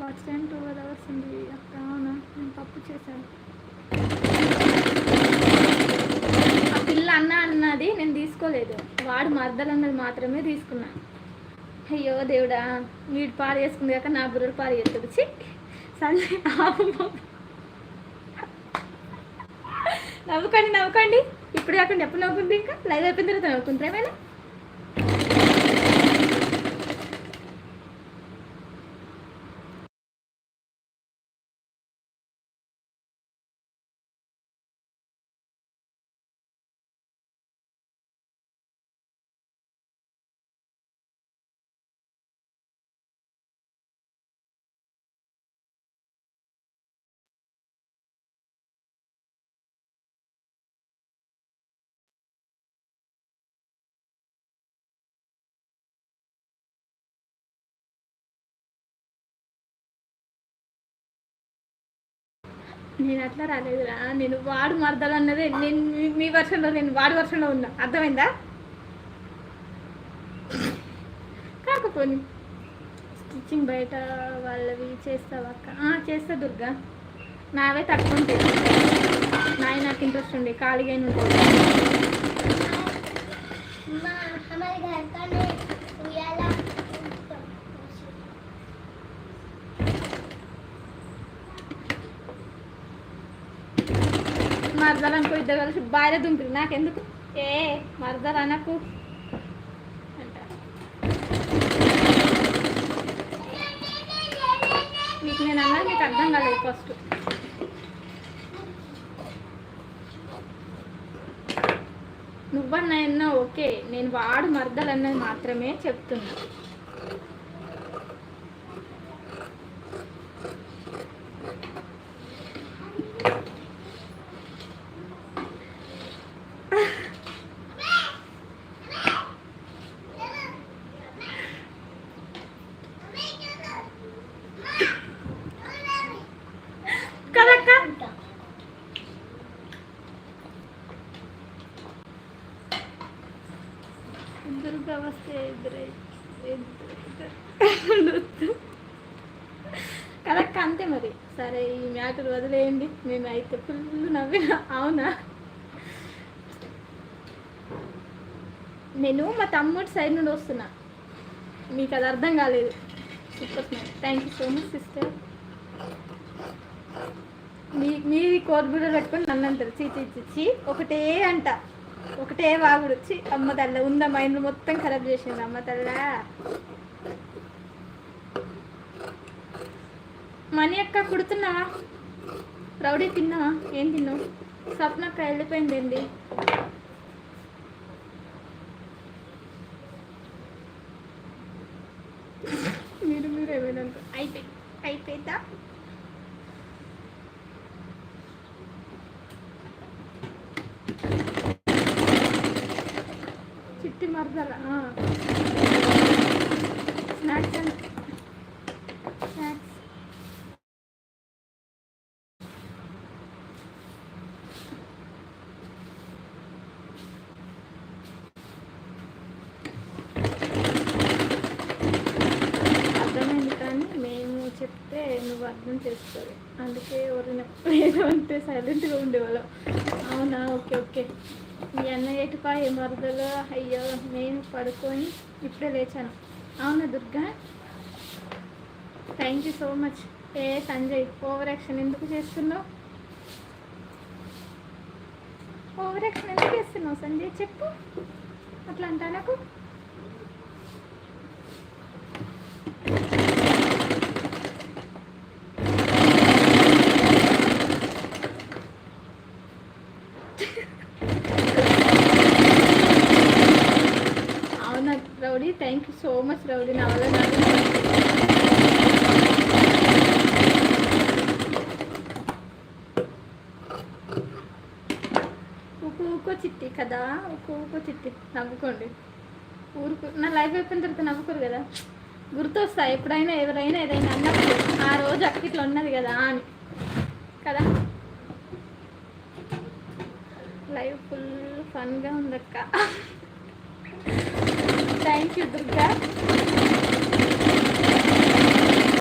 Watch time two hours ఉంది. అక్క అవునా? నేను పప్పు చేశాను. ఆ పిల్ల అన్న అన్నది నేను తీసుకోలేదు. వాడు మర్దలు అన్నది మాత్రమే తీసుకున్నా. అయ్యో దేవుడా వీడు పాడు చేసుకుంది కాక నా బుర్రలు పాడు చేస్తుంది చి సరే ఆపు నవ్వుకండి నవ్వుకోండి. ఇప్పుడు కాకుండా ఎప్పుడు నవ్వుకుంది ఇంకా? లైవ్ అయిపోయిన తర్వాత నవ్వుకుంటారా ఏమైనా నేను అట్లా రాలేదురా. నేను వాడు మరదలు అన్నదే నేను మీ- వర్షంలో నేను వాడి వర్షంలో ఉన్నా. అర్థమైందా? కాకపోని స్టిచ్చింగ్ బయట వాళ్ళవి చేస్తావా అక్క? చేస్తా దుర్గా. నావే తక్కువ ఉంటాయి నాయి నాకు ఇంట్రెస్ట్ ఉండే. ఖాళీగా ఉంటుంది మరదలు అనుకో ఇద్దరు కలిసి బాయిలో దుంపిరు. నాకెందుకు? ఏ మరదలు అనకు మీకు నేను అన్నది మీకు అర్థం కాలేదు ఫస్ట్. నువ్వన్నా ఎన్నో ఓకే నేను వాడు మరదలు అన్నది మాత్రమే చెప్తున్నా. ఇద్దరుగా వస్తే ఇద్దరు కదక్క అంతే మరి. సరే ఈ మ్యాటర్ వదిలేయండి. మేము అయితే ఫుల్ నవ్వి అవునా? నేను మా తమ్ముడి సైడ్ నుండి వస్తున్నా. మీకు అది అర్థం కాలేదు. Super thank you so much sister మీ మీది కోర్బుడలు పెట్టుకొని నన్ను అంటారు. చీ చీ చీ చీ. ఒకటే అంట. ఒకటే వాగుడు వచ్చి అమ్మ తల్ల ఉందా మైండ్ మొత్తం ఖరాబ్ చేసింది అమ్మ తల్ల? మనీ అక్క కుడుతున్నావా? రౌడీ తిన్నావా? ఏం తిన్నావు? స్వప్నక్క వెళ్ళిపోయిందండి మీరు మీరు ఏమైనా అయిపోయి అయిపోయిందా చిట్టి స్నాక్స్ అండ్ స్నాక్స్ అర్థమైంది కానీ మేము చెప్తే నువ్వు అర్థం చేసుకోవాలి అందుకే ఎవరైనా ఏదో అంటే సైలెంట్గా ఉండేవాళ్ళం. అవునా? Okay okay. మీ అన్నయ్య ఎటుపా ఏ మరుదలో అయ్యో నేను పడుకొని ఇప్పుడే లేచాను. అవునా Durga? Thank you so much A Sanjay over action ఎందుకు చేస్తున్నావు? ఓవర్ యాక్షన్ ఎందుకు చేస్తున్నావు సంజయ్? చెప్పు. అట్లా అంటా నాకు అవునా rowdy thank you so much rowdy నా వల్ల నాకు ఊకో చిట్టి కదా? ఉక్కు ఊకో చిట్టి. నవ్వుకోండి. ఊరుకు. నా లైఫ్ అయిపోయిన తర్వాత నవ్వుకోరు కదా? గుర్తొస్తాయి ఎప్పుడైనా ఎవరైనా ఏదైనా అన్నప్పుడు ఆ రోజు అక్క ఇట్లా ఉన్నది కదా అని. కదా? లైఫ్ ఫుల్ ఫన్గా ఉందక్క. Thank you Durga